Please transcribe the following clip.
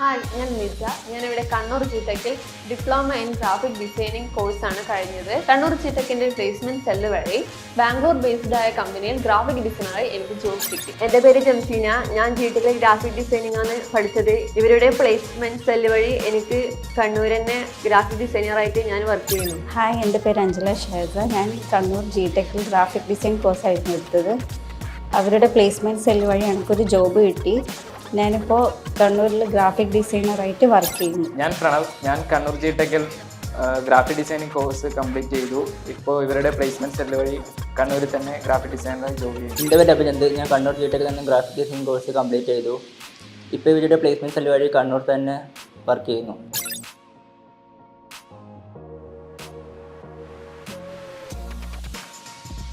Hi ഞാൻ നിജ ഞാനിവിടെ കണ്ണൂർ ജിടെക്കിൽ ഡിപ്ലോമ ഇൻ ഗ്രാഫിക് ഡിസൈനിങ് കോഴ്സാണ് കഴിഞ്ഞത്. കണ്ണൂർ ജിടെക്കിന്റെ പ്ലേസ്മെന്റ് സെല്ല് വഴി ബാംഗ്ലൂർ ബേസ്ഡ് ആയ കമ്പനിയിൽ ഗ്രാഫിക് ഡിസൈനറായി എനിക്ക് ജോബ് കിട്ടി. എന്റെ പേര് ജംസീന. ഞാൻ ജി ഗ്രാഫിക് ഡിസൈനിങ് ആണ് പഠിച്ചത്. ഇവരുടെ പ്ലേസ്മെന്റ് സെല്ല് വഴി എനിക്ക് കണ്ണൂർ തന്നെ ഗ്രാഫിക് ഡിസൈനറായിട്ട് ഞാൻ വർക്ക് ചെയ്യുന്നു. ഹായ് എന്റെ പേര് അഞ്ജല ഷേസ ഞാൻ കണ്ണൂർ ജിടെക്കിൽ ഗ്രാഫിക് ഡിസൈൻ കോഴ്സായിരുന്നു എടുത്തത്. അവരുടെ പ്ലേസ്മെന്റ് സെല്ല് വഴി എനിക്കൊരു ജോബ് കിട്ടി. ഞാനിപ്പോൾ കണ്ണൂരിൽ ഗ്രാഫിക് ഡിസൈനറായിട്ട് വർക്ക് ചെയ്യുന്നു. ഞാൻ പ്രണവ് ഞാൻ കണ്ണൂർ ജി ടെക്കിൽ ഗ്രാഫിക് ഡിസൈനിങ് കോഴ്സ് കംപ്ലീറ്റ് ചെയ്തു. ഇപ്പോൾ ഇവരുടെ പ്ലേസ്മെന്റ് സെല്ല് വഴി കണ്ണൂരിൽ തന്നെ ഗ്രാഫിക് ഡിസൈനറായി ജോലി ചെയ്തു എന്റെ പേര് അഭിനന്ദ് ഞാൻ കണ്ണൂർ ജിടെക്കിൽ നിന്ന് ഗ്രാഫിക് ഡിസൈൻ കോഴ്സ് കംപ്ലീറ്റ് ചെയ്തു. ഇപ്പോൾ ഇവരുടെ പ്ലേസ്മെന്റ് സെല്ല് വഴി കണ്ണൂർ തന്നെ വർക്ക് ചെയ്യുന്നു.